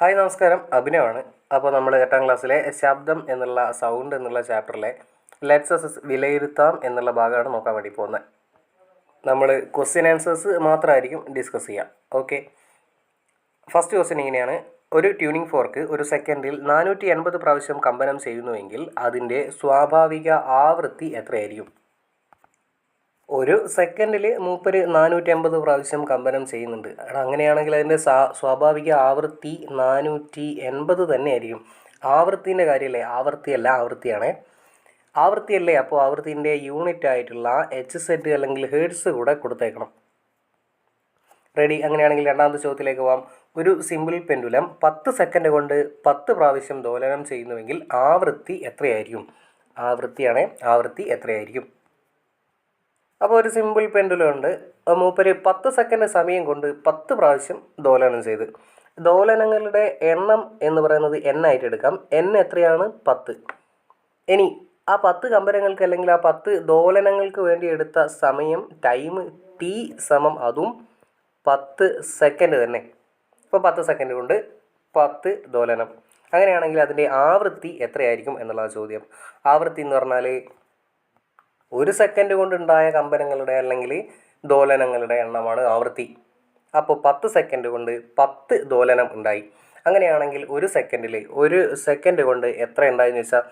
Hi നമസ്കാരം. അഭിനവാണ്. അപ്പോൾ നമ്മൾ എട്ടാം ക്ലാസ്സിലെ ശബ്ദം എന്നുള്ള സൗണ്ട് എന്നുള്ള ചാപ്റ്ററിലെ ലെറ്റ്സസ് വിലയിരുത്താം എന്നുള്ള ഭാഗമാണ് നോക്കാൻ വേണ്ടി പോകുന്നത്. നമ്മൾ ക്വസ്റ്റ്യൻ ആൻസേഴ്സ് മാത്രമായിരിക്കും ഡിസ്കസ് ചെയ്യാം. ഓക്കെ ഫസ്റ്റ് ക്വസ്റ്റ്യൻ ഇങ്ങനെയാണ്. ഒരു ട്യൂണിംഗ് ഫോർക്ക് ഒരു സെക്കൻഡിൽ നാനൂറ്റി എൺപത് പ്രാവശ്യം കമ്പനം ചെയ്യുന്നുവെങ്കിൽ അതിന്റെ സ്വാഭാവിക ആവൃത്തി എത്രയായിരിക്കും? ഒരു സെക്കൻഡിൽ മൂപ്പർ നാനൂറ്റി അമ്പത് പ്രാവശ്യം കമ്പനം ചെയ്യുന്നുണ്ട്. എടാ അങ്ങനെയാണെങ്കിൽ അതിന്റെ സ്വാഭാവിക ആവൃത്തി നാനൂറ്റി എൺപത് തന്നെയായിരിക്കും. ആവൃത്തിന്റെ കാര്യമല്ലേ? ആവൃത്തിയല്ല ആവൃത്തിയാണേ. ആവൃത്തിയല്ലേ? അപ്പോൾ ആവൃത്തിന്റെ യൂണിറ്റ് ആയിട്ടുള്ള എച്ച് സെറ്റ് അല്ലെങ്കിൽ ഹേഡ്സ് കൂടെ കൊടുത്തേക്കണം. റെഡി അങ്ങനെയാണെങ്കിൽ രണ്ടാമത്തെ ചോദ്യത്തിലേക്ക് പോവാം. ഒരു സിമ്പിൾ പെൻഡുലം പത്ത് സെക്കൻഡ് കൊണ്ട് പത്ത് പ്രാവശ്യം ദോലനം ചെയ്യുന്നുവെങ്കിൽ ആവൃത്തി എത്രയായിരിക്കും? ആവൃത്തിയാണേ ആവൃത്തി എത്രയായിരിക്കും? അപ്പോൾ ഒരു സിമ്പിൾ പെൻഡുലം ഉണ്ട്. മൂപ്പര് പത്ത് സെക്കൻഡ് സമയം കൊണ്ട് പത്ത് പ്രാവശ്യം ദോലനം ചെയ്ത്. ദോലനങ്ങളുടെ എണ്ണം എന്ന് പറയുന്നത് എൻ ആയിട്ട് എടുക്കാം. എൻ എത്രയാണ്? പത്ത്. ഇനി ആ പത്ത് കമ്പനങ്ങൾക്ക് അല്ലെങ്കിൽ ആ പത്ത് ദോലനങ്ങൾക്ക് വേണ്ടി എടുത്ത സമയം ടൈം ടി സമം അതും പത്ത് സെക്കൻഡ് തന്നെ. ഇപ്പോൾ പത്ത് സെക്കൻഡ് കൊണ്ട് പത്ത് ദോലനം. അങ്ങനെയാണെങ്കിൽ അതിന്റെ ആവൃത്തി എത്രയായിരിക്കും എന്നുള്ള ചോദ്യം. ആവൃത്തി എന്ന് പറഞ്ഞാൽ ഒരു സെക്കൻഡ് കൊണ്ടുണ്ടായ കമ്പനങ്ങളുടെ അല്ലെങ്കിൽ ദോലനങ്ങളുടെ എണ്ണമാണ് ആവൃത്തി. അപ്പോൾ പത്ത് സെക്കൻഡ് കൊണ്ട് പത്ത് ദോലനം ഉണ്ടായി. അങ്ങനെയാണെങ്കിൽ ഒരു സെക്കൻഡിൽ ഒരു സെക്കൻഡ് കൊണ്ട് എത്ര ഉണ്ടായെന്ന് വെച്ചാൽ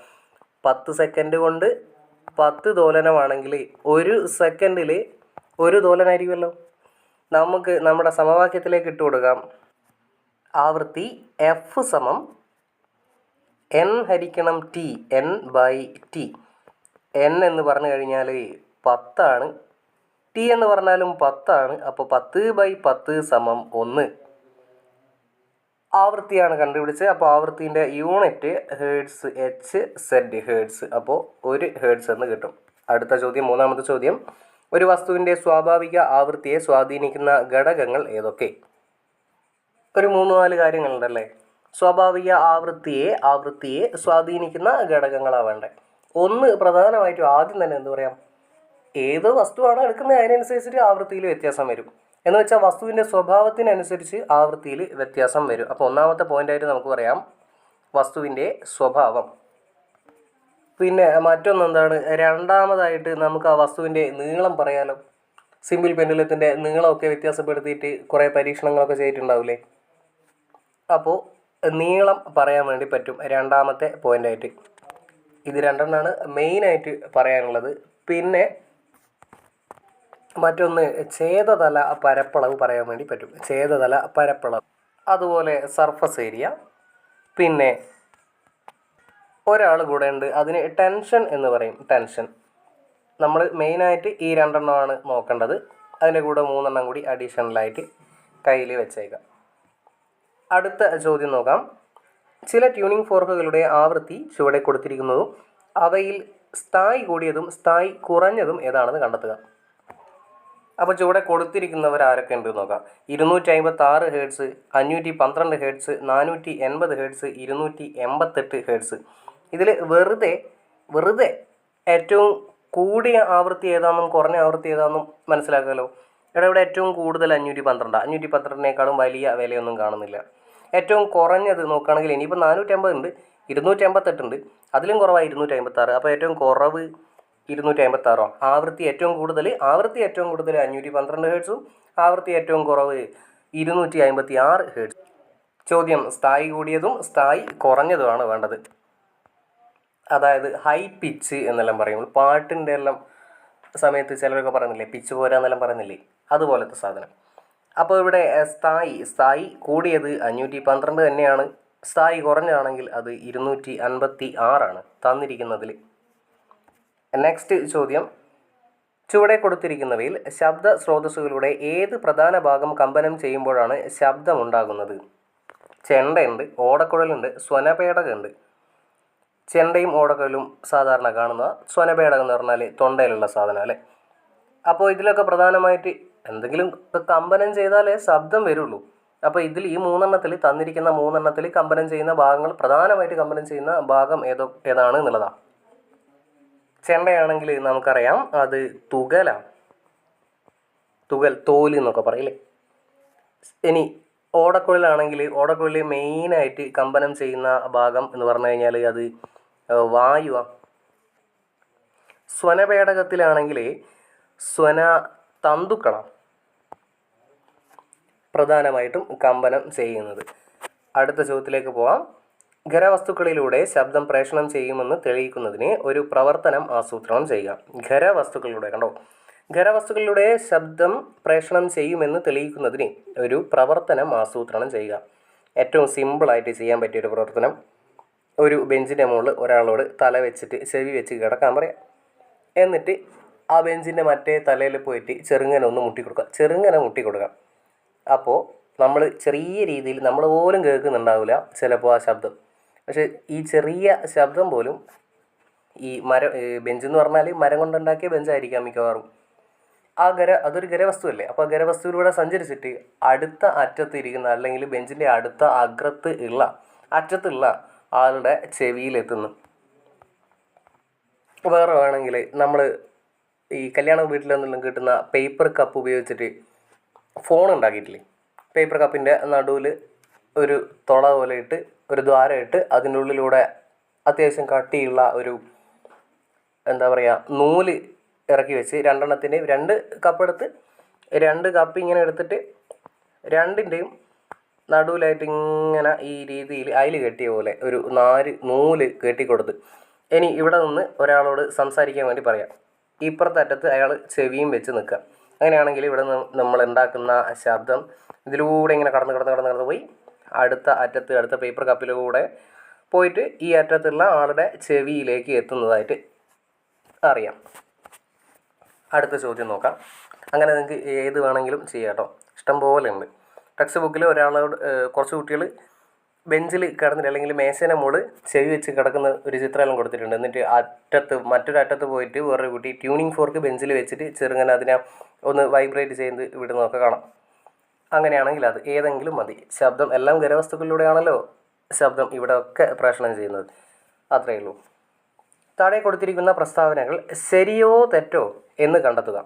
പത്ത് സെക്കൻഡ് കൊണ്ട് പത്ത് ദോലനമാണെങ്കിൽ ഒരു സെക്കൻഡിൽ ഒരു ദോലനായിരിക്കുമല്ലോ. നമുക്ക് നമ്മുടെ സമവാക്യത്തിലേക്ക് ഇട്ട് കൊടുക്കാം. ആവൃത്തി എഫ് സമം എൻ ഹരിക്കണം T N by T N എന്ന് പറഞ്ഞു കഴിഞ്ഞാൽ പത്താണ്. ടി എന്ന് പറഞ്ഞാലും പത്താണ്. അപ്പോൾ പത്ത് ബൈ പത്ത് സമം ഒന്ന്. ആവൃത്തിയാണ് കണ്ടുപിടിച്ചത്. അപ്പോൾ ആവൃത്തിന്റെ unit hertz H Z hertz അപ്പോൾ ഒരു ഹേഡ്സ് എന്ന് കിട്ടും. അടുത്ത ചോദ്യം മൂന്നാമത്തെ ചോദ്യം. ഒരു വസ്തുവിന്റെ സ്വാഭാവിക ആവൃത്തിയെ സ്വാധീനിക്കുന്ന ഘടകങ്ങൾ ഏതൊക്കെ? ഒരു മൂന്ന് നാല് കാര്യങ്ങളുണ്ടല്ലേ? സ്വാഭാവിക ആവൃത്തിയെ ആവൃത്തിയെ സ്വാധീനിക്കുന്ന ഘടകങ്ങളാണ് വേണ്ടത്. ഒന്ന് പ്രധാനമായിട്ടും ആദ്യം തന്നെ എന്താ പറയുക ഏത് വസ്തുവാണ് എടുക്കുന്നത് അതിനനുസരിച്ചിട്ട് ആവൃത്തിയിൽ വ്യത്യാസം വരും. എന്ന് വെച്ചാൽ വസ്തുവിന്റെ സ്വഭാവത്തിനനുസരിച്ച് ആവൃത്തിയിൽ വ്യത്യാസം വരും. അപ്പോൾ ഒന്നാമത്തെ പോയിന്റായിട്ട് നമുക്ക് പറയാം വസ്തുവിന്റെ സ്വഭാവം. പിന്നെ മറ്റൊന്ന് എന്താണ്? രണ്ടാമതായിട്ട് നമുക്ക് ആ വസ്തുവിന്റെ നീളം പറയാലോ. സിമ്പിൾ പെൻഡുലത്തിന്റെ നീളമൊക്കെ വ്യത്യാസപ്പെടുത്തിയിട്ട് കുറേ പരീക്ഷണങ്ങളൊക്കെ ചെയ്തിട്ടുണ്ടാവില്ലേ? അപ്പോൾ നീളം പറയാൻ വേണ്ടി പറ്റും രണ്ടാമത്തെ പോയിന്റായിട്ട് ഇത് രണ്ടെണ്ണമാണ് മെയിനായിട്ട് പറയാനുള്ളത്. പിന്നെ മറ്റൊന്ന് ഛേദതല പരപ്പളവ് പറയാൻ വേണ്ടി പറ്റും. ഛേദതല പരപ്പളവ്. അതുപോലെ സർഫസ് ഏരിയ പിന്നെ ഒരാൾ കൂടെ ഉണ്ട്. അതിന് ടെൻഷൻ എന്ന് പറയും. ടെൻഷൻ നമ്മൾ മെയിനായിട്ട് ഈ രണ്ടെണ്ണമാണ് നോക്കേണ്ടത്. അതിന്റെ കൂടെ മൂന്നെണ്ണം കൂടി അഡീഷണലായിട്ട് കയ്യിൽ വെച്ചേക്കാം. അടുത്ത ചോദ്യം നോക്കാം. ചില ട്യൂണിംഗ് ഫോർക്കുകളുടെ ആവൃത്തി ചുവടെ കൊടുത്തിരിക്കുന്നതും അവയിൽ സ്ഥായി കൂടിയതും സ്ഥായി കുറഞ്ഞതും ഏതാണെന്ന് കണ്ടെത്തുക. അപ്പോൾ ചുവടെ കൊടുത്തിരിക്കുന്നവർ ആരൊക്കെ ഉണ്ട് നോക്കാം. ഇരുന്നൂറ്റി അമ്പത്തി ആറ് ഹേഡ്സ് അഞ്ഞൂറ്റി പന്ത്രണ്ട് ഹേഡ്സ് നാനൂറ്റി എൺപത് ഹേഡ്സ് ഇരുന്നൂറ്റി എൺപത്തെട്ട് ഹേഡ്സ് ഇതിൽ വെറുതെ വെറുതെ ഏറ്റവും കൂടിയ ആവൃത്തി ഏതാണെന്നും കുറഞ്ഞ ആവൃത്തി ഏതാണെന്നും മനസ്സിലാക്കാമല്ലോ ഇവിടെ ഇവിടെ ഏറ്റവും കൂടുതൽ അഞ്ഞൂറ്റി പന്ത്രണ്ട് അഞ്ഞൂറ്റി പന്ത്രണ്ടിനേക്കാളും വലിയ വിലയൊന്നും കാണുന്നില്ല. ഏറ്റവും കുറഞ്ഞത് നോക്കുകയാണെങ്കിൽ ഇനിയിപ്പോൾ നാനൂറ്റി അമ്പത് ഉണ്ട് ഇരുന്നൂറ്റി അമ്പത്തെട്ടുണ്ട് അതിലും കുറവാണ് ഇരുന്നൂറ്റി അമ്പത്താറ് അപ്പോൾ ഏറ്റവും കുറവ് ഇരുന്നൂറ്റി അമ്പത്താറോ ആവൃത്തി ഏറ്റവും കൂടുതൽ ആവൃത്തി ഏറ്റവും കൂടുതൽ അഞ്ഞൂറ്റി പന്ത്രണ്ട് ഹേഡ്സും ആവൃത്തി ഏറ്റവും കുറവ് ഇരുന്നൂറ്റി അമ്പത്തി ആറ് ഹേഡ്സ് ചോദ്യം സ്ഥായി കൂടിയതും സ്ഥായി കുറഞ്ഞതുമാണ് വേണ്ടത്. അതായത് ഹൈ പിച്ച് എന്നെല്ലാം പറയുമ്പോൾ പാട്ടിന്റെ എല്ലാം സമയത്ത് ചിലരൊക്കെ പറയുന്നില്ലേ പിച്ച് പോരാന്നെല്ലാം പറയുന്നില്ലേ? അതുപോലത്തെ സാധനം. അപ്പോൾ ഇവിടെ സ്ഥായി സ്ഥായി കൂടിയത് അഞ്ഞൂറ്റി പന്ത്രണ്ട് തന്നെയാണ്. സ്ഥായി കുറഞ്ഞാണെങ്കിൽ അത് ഇരുന്നൂറ്റി അൻപത്തി ആറാണ് തന്നിരിക്കുന്നതിൽ നെക്സ്റ്റ് ചോദ്യം. ചുവടെ കൊടുത്തിരിക്കുന്നവയിൽ ശബ്ദ സ്രോതസ്സുകളുടെ ഏത് പ്രധാന ഭാഗം കമ്പനം ചെയ്യുമ്പോഴാണ് ശബ്ദമുണ്ടാകുന്നത്? ചെണ്ടയുണ്ട് ഓടക്കുഴലുണ്ട് സ്വനപേടകമുണ്ട് ചെണ്ടയും ഓടക്കുഴലും സാധാരണ കാണുന്ന സ്വനപേടകം എന്ന് പറഞ്ഞാൽ തൊണ്ടയിലുള്ള സാധനം അല്ലേ? അപ്പോൾ ഇതിലൊക്കെ പ്രധാനമായിട്ട് എന്തെങ്കിലും കമ്പനം ചെയ്താലേ ശബ്ദം വരുള്ളൂ. അപ്പോൾ ഇതിൽ ഈ മൂന്നെണ്ണത്തിൽ തന്നിരിക്കുന്ന മൂന്നെണ്ണത്തിൽ കമ്പനം ചെയ്യുന്ന ഭാഗങ്ങൾ പ്രധാനമായിട്ട് കമ്പനം ചെയ്യുന്ന ഭാഗം ഏതോ ഏതാണ് എന്നുള്ളതാണ് ചെണ്ടയാണെങ്കിൽ നമുക്കറിയാം അത് തുകലാണ് തുകൽ തോൽ എന്നൊക്കെ പറയില്ലേ ഇനി ഓടക്കുഴലാണെങ്കിൽ ഓടക്കുഴലിൽ മെയിനായിട്ട് കമ്പനം ചെയ്യുന്ന ഭാഗം എന്ന് പറഞ്ഞു കഴിഞ്ഞാൽ അത് വായുവാണ് സ്വനപേടകത്തിലാണെങ്കിൽ സ്വന തന്തുക്കളാണ് പ്രധാനമായിട്ടും കമ്പനം ചെയ്യുന്നത്. അടുത്ത ചോദ്യത്തിലേക്ക് പോവാം. ഖരവസ്തുക്കളിലൂടെ ശബ്ദം പ്രേഷണം ചെയ്യുമെന്ന് തെളിയിക്കുന്നതിന് ഒരു പ്രവർത്തനം ആസൂത്രണം ചെയ്യുക ഖരവസ്തുക്കളിലൂടെ കണ്ടോ? ഖരവസ്തുക്കളിലൂടെ ശബ്ദം പ്രേഷണം ചെയ്യുമെന്ന് തെളിയിക്കുന്നതിന് ഒരു പ്രവർത്തനം ആസൂത്രണം ചെയ്യുക. ഏറ്റവും സിമ്പിളായിട്ട് ചെയ്യാൻ പറ്റിയ ഒരു പ്രവർത്തനം. ഒരു ബെഞ്ചിന്റെ മുകളിൽ ഒരാളോട് തല വെച്ചിട്ട് ചെവി വെച്ച് കിടക്കാൻ പറയാം. എന്നിട്ട് ആ ബെഞ്ചിന്റെ മറ്റേ തലയിൽ പോയിട്ട് ചെറുങ്ങനെ ഒന്ന് മുട്ടി കൊടുക്കുക ചെറുങ്ങനെ മുട്ടി കൊടുക്കുക അപ്പോൾ നമ്മൾ ചെറിയ രീതിയിൽ നമ്മൾ പോലും കേൾക്കുന്നുണ്ടാവില്ല ചിലപ്പോൾ ആ ശബ്ദം. പക്ഷെ ഈ ചെറിയ ശബ്ദം പോലും ഈ മരം ബെഞ്ച് എന്ന് പറഞ്ഞാൽ മരം കൊണ്ടുണ്ടാക്കിയ ബെഞ്ചായിരിക്കാം മിക്കവാറും. ആ ഗര അതൊരു ഖരവസ്തുവല്ലേ? അപ്പോൾ ആ ഖരവസ്തുവിലൂടെ സഞ്ചരിച്ചിട്ട് അടുത്ത അറ്റത്ത് ഇരിക്കുന്ന അല്ലെങ്കിൽ ബെഞ്ചിന്റെ അടുത്ത അഗ്രത്ത് ഉള്ള അറ്റത്തുള്ള ആളുടെ ചെവിയിലെത്തുന്നു. വേറെ വേണമെങ്കിൽ നമ്മൾ ഈ കല്യാണ വീട്ടിൽ നിന്നെല്ലാം കിട്ടുന്ന പേപ്പർ കപ്പ് ഉപയോഗിച്ചിട്ട് ഫോൺ ഉണ്ടാക്കിയിട്ടില്ലേ പേപ്പർ കപ്പിന്റെ നടുവിൽ ഒരു തുള പോലെ ഇട്ട് ഒരു ദ്വാരം ഇട്ട് അതിന്റെ അത്യാവശ്യം കട്ടിയുള്ള ഒരു എന്താ പറയുക നൂൽ ഇറക്കി വെച്ച് രണ്ടെണ്ണത്തിന്റെയും രണ്ട് കപ്പെടുത്ത് രണ്ട് കപ്പ് ഇങ്ങനെ എടുത്തിട്ട് രണ്ടിന്റെയും നടുവിലായിട്ട് ഇങ്ങനെ ഈ രീതിയിൽ അയിൽ കെട്ടിയ പോലെ ഒരു നാല് നൂൽ കെട്ടിക്കൊടുത്ത് ഇനി ഇവിടെ നിന്ന് ഒരാളോട് സംസാരിക്കാൻ വേണ്ടി പറയാം. ഇപ്പുറത്തെ അറ്റത്ത് അയാൾ ചെവിയും വെച്ച് നിൽക്കുക. അങ്ങനെയാണെങ്കിൽ ഇവിടെ നമ്മൾ ഉണ്ടാക്കുന്ന ശബ്ദം ഇതിലൂടെ ഇങ്ങനെ കടന്ന് കടന്ന് കടന്ന് കടന്ന് പോയി. അടുത്ത അറ്റത്ത് അടുത്ത പേപ്പർ കപ്പിലൂടെ പോയിട്ട് ഈ അറ്റത്തുള്ള ആളുടെ ചെവിയിലേക്ക് എത്തുന്നതായിട്ട് അറിയാം. അടുത്ത ചോദ്യം നോക്കാം. അങ്ങനെ നിങ്ങൾക്ക് ഏത് വേണമെങ്കിലും ചെയ്യാം കേട്ടോ ഇഷ്ടം പോലെ ഉണ്ട്. ടെക്സ്റ്റ് ബുക്കിൽ ഒരാളോട് കുറച്ച് കുട്ടികൾ ബെഞ്ചിൽ കിടന്നിട്ട് അല്ലെങ്കിൽ മേശേനെ മോൾ ചെവി വെച്ച് കിടക്കുന്ന ഒരു ചിത്രമെല്ലാം കൊടുത്തിട്ടുണ്ട്. എന്നിട്ട് അറ്റത്ത് മറ്റൊരു അറ്റത്ത് പോയിട്ട് വേറൊരു കുട്ടി ട്യൂണിങ് ഫോർക്ക് ബെഞ്ചിൽ വെച്ചിട്ട് ചെറുങ്ങനെ അതിനെ ഒന്ന് വൈബ്രേറ്റ് ചെയ്ത് വിടുന്നതൊക്കെ കാണാം. അങ്ങനെയാണെങ്കിൽ അത് ഏതെങ്കിലും മതി. ശബ്ദം എല്ലാം ഖരവസ്തുക്കളിലൂടെയാണല്ലോ ശബ്ദം ഇവിടെ ഒക്കെ പ്രേഷണം ചെയ്യുന്നത്. അത്രയേ ഉള്ളൂ. താഴെ കൊടുത്തിരിക്കുന്ന പ്രസ്താവനകൾ ശരിയോ തെറ്റോ എന്ന് കണ്ടെത്തുക.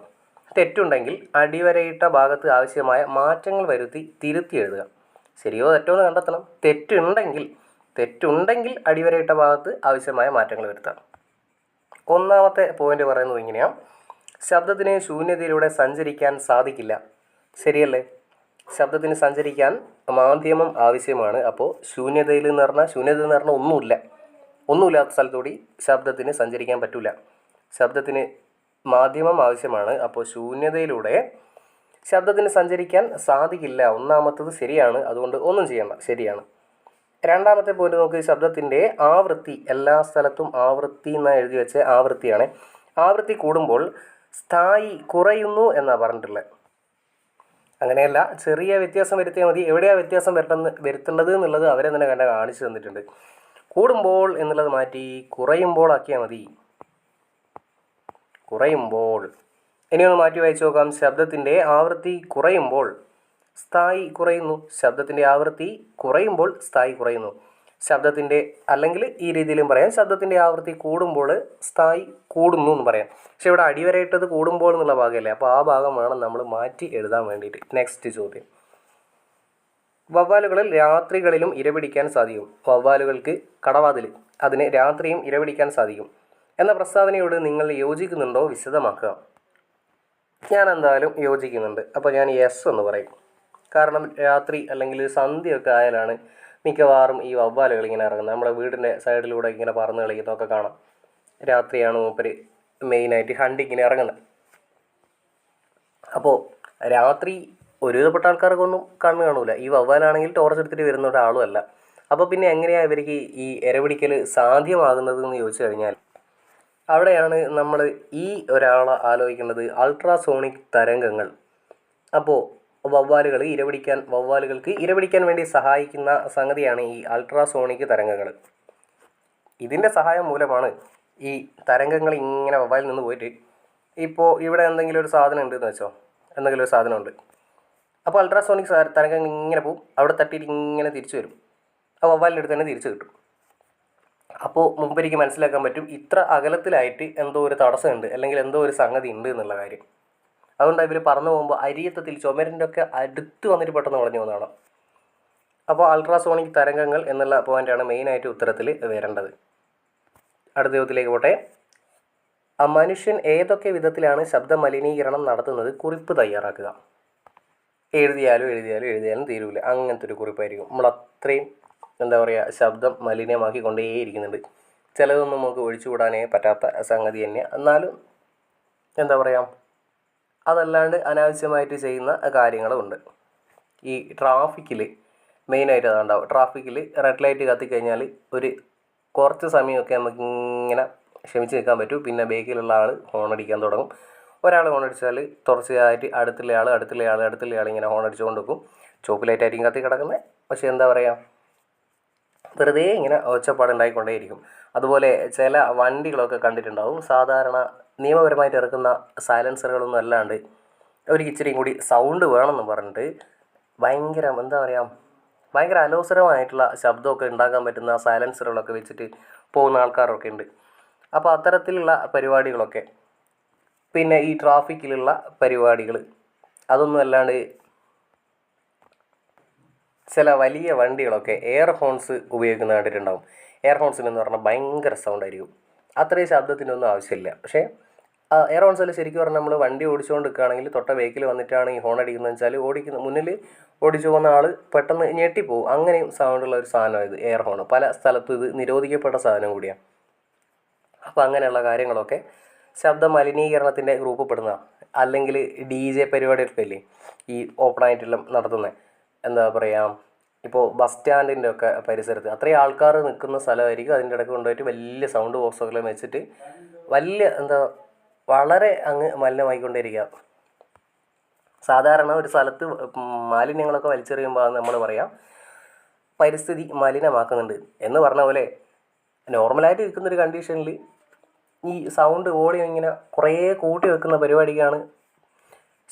തെറ്റുണ്ടെങ്കിൽ അടിവരയിട്ട ഭാഗത്ത് ആവശ്യമായ മാറ്റങ്ങൾ വരുത്തി തിരുത്തി എഴുതുക. ശരിയോ തെറ്റോ എന്ന് കണ്ടെത്തണം. തെറ്റുണ്ടെങ്കിൽ തെറ്റുണ്ടെങ്കിൽ അടിവരയിട്ട ഭാഗത്ത് ആവശ്യമായ മാറ്റങ്ങൾ വരുത്താം. ഒന്നാമത്തെ പോയിന്റ് പറയുന്നത് ഇങ്ങനെയാണ് ശബ്ദത്തിന് ശൂന്യതയിലൂടെ സഞ്ചരിക്കാൻ സാധിക്കില്ല. ശരിയല്ലേ? ശബ്ദത്തിന് സഞ്ചരിക്കാൻ മാധ്യമം ആവശ്യമാണ്. അപ്പോൾ ശൂന്യതയിൽ എന്ന് പറഞ്ഞാൽ ശൂന്യത എന്ന് പറഞ്ഞാൽ ഒന്നുമില്ല. ഒന്നുമില്ലാത്ത സ്ഥലത്തൂടി ശബ്ദത്തിന് സഞ്ചരിക്കാൻ പറ്റില്ല ശബ്ദത്തിന് മാധ്യമം ആവശ്യമാണ്. അപ്പോൾ ശൂന്യതയിലൂടെ ശബ്ദത്തിന് സഞ്ചരിക്കാൻ സാധിക്കില്ല. ഒന്നാമത്തത് ശരിയാണ്. അതുകൊണ്ട് ഒന്നും ചെയ്യണ്ട. ശരിയാണ്. രണ്ടാമത്തെ പോയിന്റ് നോക്ക് ശബ്ദത്തിന്റെ ആവൃത്തി എല്ലാ സ്ഥലത്തും ആവൃത്തി എന്ന് എഴുതി വെച്ച ആവൃത്തിയാണ്. ആവൃത്തി കൂടുമ്പോൾ സ്ഥായി കുറയുന്നു എന്നാണ് പറഞ്ഞിട്ടുള്ളത്. അങ്ങനെയല്ല ചെറിയ വ്യത്യാസം വരുത്തിയാൽ മതി. എവിടെയാ വ്യത്യാസം വരട്ടെന്ന് വരുത്തേണ്ടത് എന്നുള്ളത് അവരെ തന്നെ കണ്ട കാണിച്ചു തന്നിട്ടുണ്ട്. കൂടുമ്പോൾ എന്നുള്ളത് മാറ്റി കുറയുമ്പോൾ ആക്കിയാൽ മതി. കുറയുമ്പോൾ ഇനി ഒന്ന് മാറ്റി വായിച്ചു നോക്കാം. ശബ്ദത്തിന്റെ ആവൃത്തി കുറയുമ്പോൾ സ്ഥായി കുറയുന്നു. ശബ്ദത്തിന്റെ ആവൃത്തി കുറയുമ്പോൾ സ്ഥായി കുറയുന്നു. ശബ്ദത്തിന്റെ അല്ലെങ്കിൽ ഈ രീതിയിലും പറയാം. ശബ്ദത്തിന്റെ ആവൃത്തി കൂടുമ്പോൾ സ്ഥായി കൂടുന്നു എന്ന് പറയാം. പക്ഷെ ഇവിടെ അടിവരയിട്ടത് കൂടുമ്പോൾ എന്നുള്ള ഭാഗമല്ലേ? അപ്പോൾ ആ ഭാഗം വേണം നമ്മൾ മാറ്റി എഴുതാൻ വേണ്ടിയിട്ട്. നെക്സ്റ്റ് ചോദ്യം. വവ്വാലുകളിൽ രാത്രികളിലും ഇരപിടിക്കാൻ സാധിക്കും. വവ്വാലുകൾക്ക് കടവാതിൽ അതിന് രാത്രിയും ഇരപിടിക്കാൻ സാധിക്കും. എന്ന പ്രസ്താവനയോട് നിങ്ങൾ യോജിക്കുന്നുണ്ടോ? വിശദമാക്കുക. ഞാൻ എന്തായാലും യോജിക്കുന്നുണ്ട്. അപ്പോൾ ഞാൻ യെസ് എന്ന് പറയും. കാരണം രാത്രി അല്ലെങ്കിൽ സന്ധ്യയൊക്കെ ആയാലാണ് മിക്കവാറും ഈ വവ്വാലുകൾ ഇങ്ങനെ ഇറങ്ങുന്നത്. നമ്മുടെ വീടിന്റെ സൈഡിലൂടെ ഇങ്ങനെ പറന്ന് കളിക്കുന്നതൊക്കെ കാണാം. രാത്രിയാണ് മൂപ്പര് മെയിനായിട്ട് ഹണ്ടിങ്ങിന് ഇറങ്ങുന്നത്. അപ്പോൾ രാത്രി ഒരുവിധപ്പെട്ട ആൾക്കാർക്കൊന്നും കണ്ണ് കാണൂല. ഈ വവ്വാലാണെങ്കിൽ ടോർച്ച് എടുത്തിട്ട് വരുന്ന ഒരാളുമല്ല അപ്പോൾ പിന്നെ എങ്ങനെയാണ് ഇവർക്ക് ഈ ഇരപിടിക്കൽ സാധ്യമാകുന്നത് എന്ന് ചോദിച്ചു കഴിഞ്ഞാൽ അവിടെയാണ് നമ്മൾ ഈ ഒരാളെ ആലോചിക്കേണ്ടത് അൾട്രാസോണിക് തരംഗങ്ങൾ. അപ്പോൾ വവ്വാലുകൾ ഇരപിടിക്കാൻ വവ്വാലുകൾക്ക് ഇരപിടിക്കാൻ വേണ്ടി സഹായിക്കുന്ന സംഗതിയാണ് ഈ അൾട്രാസോണിക് തരംഗങ്ങൾ. ഇതിന്റെ സഹായം മൂലമാണ് ഈ തരംഗങ്ങൾ ഇങ്ങനെ വവ്വാലിൽ നിന്ന് പോയിട്ട് ഇപ്പോൾ ഇവിടെ എന്തെങ്കിലും ഒരു സാധനം ഉണ്ടെന്ന് വെച്ചോ? എന്തെങ്കിലും ഒരു സാധനമുണ്ട് അപ്പോൾ അൾട്രാസോണിക് തരംഗങ്ങൾ ഇങ്ങനെ പോവും. അവിടെ തട്ടിയിട്ട് ഇങ്ങനെ തിരിച്ചു വരും. ആ വവ്വാലിന്റെ അടുത്ത് തന്നെ തിരിച്ചു കിട്ടും. അപ്പോൾ മുമ്പെനിക്ക് മനസ്സിലാക്കാൻ പറ്റും ഇത്ര അകലത്തിലായിട്ട് എന്തോ ഒരു തടസ്സമുണ്ട് അല്ലെങ്കിൽ എന്തോ ഒരു സംഗതി ഉണ്ട് എന്നുള്ള കാര്യം. അതുകൊണ്ട് ഇവർ പറന്നു പോകുമ്പോൾ അരിയത്തത്തിൽ ചുമരിന്റെ ഒക്കെ അടുത്ത് വന്നിട്ട് പെട്ടെന്ന് വളഞ്ഞു പോകുന്നതാണ് അപ്പോൾ അൾട്രാസോണിക് തരംഗങ്ങൾ എന്നുള്ള പോയിന്റാണ് മെയിനായിട്ട് ഉത്തരത്തിൽ വരേണ്ടത്. അടുത്ത ചോദ്യത്തിലേക്ക് പോട്ടെ. മനുഷ്യൻ ഏതൊക്കെ വിധത്തിലാണ് ശബ്ദ മലിനീകരണം നടത്തുന്നത് കുറിപ്പ് തയ്യാറാക്കുക? എഴുതിയാലും എഴുതിയാലും എഴുതിയാലും തീരൂല. അങ്ങനത്തെ ഒരു കുറിപ്പായിരിക്കും. നമ്മൾ അത്രയും എന്താ പറയുക ശബ്ദം മലിനമാക്കി കൊണ്ടേയിരിക്കുന്നുണ്ട് ചിലതൊന്നും നമുക്ക് ഒഴിച്ചുകൂടാനേ പറ്റാത്ത സംഗതി തന്നെ. എന്നാലും എന്താ പറയുക അതല്ലാണ്ട് അനാവശ്യമായിട്ട് ചെയ്യുന്ന കാര്യങ്ങളുമുണ്ട് ഈ ട്രാഫിക്കിൽ മെയിനായിട്ട് അതുണ്ടാവും. ട്രാഫിക്കിൽ റെഡ് ലൈറ്റ് കത്തിക്കഴിഞ്ഞാൽ ഒരു കുറച്ച് സമയമൊക്കെ നമുക്ക് ഇങ്ങനെ ക്ഷമിച്ച് നിൽക്കാൻ പറ്റും. പിന്നെ ബേക്കിലുള്ള ആൾ ഹോണടിക്കാൻ തുടങ്ങും. ഒരാൾ ഹോണടിച്ചാൽ തുടർച്ചയായിട്ട് അടുത്തുള്ള ആൾ അടുത്തുള്ള ആൾ അടുത്തുള്ള ആൾ ഇങ്ങനെ ഹോണടിച്ചുകൊണ്ട് നിൽക്കും. ചുവപ്പ് ലൈറ്റായിരിക്കും കത്തി കിടക്കുന്നത് പക്ഷേ എന്താ പറയുക വെറുതെ ഇങ്ങനെ ഒച്ചപ്പാടുണ്ടായിക്കൊണ്ടേയിരിക്കും. അതുപോലെ ചില വണ്ടികളൊക്കെ കണ്ടിട്ടുണ്ടാവും. സാധാരണ നിയമപരമായിട്ട് ഇറക്കുന്ന സൈലൻസറുകളൊന്നും അല്ലാണ്ട് ഒരു ഇച്ചിരിയും കൂടി സൗണ്ട് വേണമെന്ന് പറഞ്ഞിട്ട് ഭയങ്കര എന്താ പറയുക ഭയങ്കര അലോസരമായിട്ടുള്ള ശബ്ദമൊക്കെ ഉണ്ടാക്കാൻ പറ്റുന്ന സൈലൻസറുകളൊക്കെ വെച്ചിട്ട് പോകുന്ന ആൾക്കാരൊക്കെ ഉണ്ട്. അപ്പോൾ അത്തരത്തിലുള്ള പരിപാടികളൊക്കെ പിന്നെ ഈ ട്രാഫിക്കിലുള്ള പരിപാടികൾ അതൊന്നും അല്ലാണ്ട് ചില വലിയ വണ്ടികളൊക്കെ എയർ ഹോൺസ് ഉപയോഗിക്കുന്ന കണ്ടിട്ടുണ്ടാവും. എയർ ഹോൺസിനെന്ന് പറഞ്ഞാൽ ഭയങ്കര സൗണ്ട് ആയിരിക്കും. അത്രയും ശബ്ദത്തിനൊന്നും ആവശ്യമില്ല. പക്ഷേ എയർ ഹോൺസിൽ ശരിക്കും പറഞ്ഞാൽ നമ്മൾ വണ്ടി ഓടിച്ചുകൊണ്ട് നിൽക്കുകയാണെങ്കിൽ തൊട്ട വെഹിക്കിൽ വന്നിട്ടാണ് ഈ ഹോൺ അടിക്കുന്നത്. വെച്ചാൽ ഓടിക്കുന്ന മുന്നിൽ ഓടിച്ചു പോകുന്ന ആൾ പെട്ടെന്ന് ഞെട്ടിപ്പോവും. അങ്ങനെയും സൗണ്ടുള്ള ഒരു സാധനമാണ് ഇത് എയർ ഹോൺ പല സ്ഥലത്തും ഇത് നിരോധിക്കപ്പെട്ട സാധനം കൂടിയാണ് അപ്പോൾ അങ്ങനെയുള്ള കാര്യങ്ങളൊക്കെ ശബ്ദ മലിനീകരണത്തിന്റെ ഗ്രൂപ്പ് പെടുന്ന അല്ലെങ്കിൽ ഡി ജെ പരിപാടികളൊക്കെ ഇല്ലേ? ഈ ഓപ്പണായിട്ടെല്ലാം നടത്തുന്നത് എന്താ പറയുക ഇപ്പോൾ ബസ് സ്റ്റാൻഡിന്റെ ഒക്കെ പരിസരത്ത് അത്രയും ആൾക്കാർ നിൽക്കുന്ന സ്ഥലമായിരിക്കും അതിന്റെ ഇടയ്ക്ക് കൊണ്ടുപോയിട്ട് വലിയ സൗണ്ട് ബോക്സൊക്കെ വെച്ചിട്ട് വലിയ എന്താ വളരെ അങ്ങ് മലിനമായിക്കൊണ്ടിരിക്കുക സാധാരണ ഒരു സ്ഥലത്ത് മാലിന്യങ്ങളൊക്കെ വലിച്ചെറിയുമ്പോൾ നമ്മൾ പറയാം പരിസ്ഥിതി മലിനമാക്കുന്നുണ്ട്. എന്ന് പറഞ്ഞ പോലെ നോർമലായിട്ട് ഇരിക്കുന്ന ഒരു കണ്ടീഷനിൽ ഈ സൗണ്ട് വോളിയം ഇങ്ങനെ കുറേ കൂട്ടി വെക്കുന്ന പരിപാടിക്കാണ്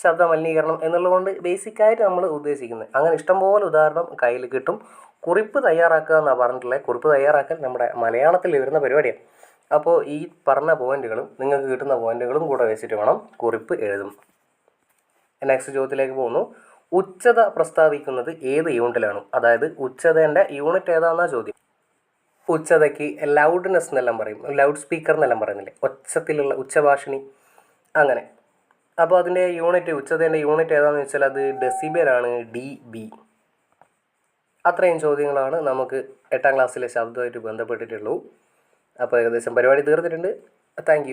ശബ്ദ മലിനീകരണം എന്നുള്ളതുകൊണ്ട് ബേസിക്കായിട്ട് നമ്മൾ ഉദ്ദേശിക്കുന്നത്. അങ്ങനെ ഇഷ്ടംപോലെ ഉദാഹരണം കയ്യിൽ കിട്ടും. കുറിപ്പ് തയ്യാറാക്കുക എന്നാണ് പറഞ്ഞിട്ടുള്ളത് കുറിപ്പ് തയ്യാറാക്കൽ നമ്മുടെ മലയാളത്തിൽ വരുന്ന പരിപാടിയാണ് അപ്പോൾ ഈ പറഞ്ഞ പോയിന്റുകളും നിങ്ങൾക്ക് കിട്ടുന്ന പോയിന്റുകളും കൂടെ വെച്ചിട്ട് വേണം കുറിപ്പ് എഴുതും. നെക്സ്റ്റ് ചോദ്യത്തിലേക്ക് പോകുന്നു. ഉച്ചത പ്രസ്താവിക്കുന്നത് ഏത് യൂണിറ്റിലാണ്? അതായത് ഉച്ചതേന്റെ യൂണിറ്റ് ഏതാണെന്നാണ് ചോദ്യം? ഉച്ചതയ്ക്ക് ലൗഡ്നെസ് എന്നെല്ലാം പറയും. ലൗഡ് സ്പീക്കർ എന്നെല്ലാം പറയുന്നില്ലേ? ഒച്ചത്തിലുള്ള ഉച്ചഭാഷിണി. അങ്ങനെ. അപ്പോൾ അതിന്റെ യൂണിറ്റ് ഉച്ചതേന്റെ യൂണിറ്റ് ഏതാണെന്ന് വെച്ചാൽ അത് ഡെസിബലാണ് ഡി ബി അത്രയും ചോദ്യങ്ങളാണ് നമുക്ക് എട്ടാം ക്ലാസ്സിലെ ശബ്ദമായിട്ട് ബന്ധപ്പെട്ടിട്ടുള്ളൂ. അപ്പോൾ ഏകദേശം പരിപാടി തീർന്നിട്ടുണ്ട്. താങ്ക്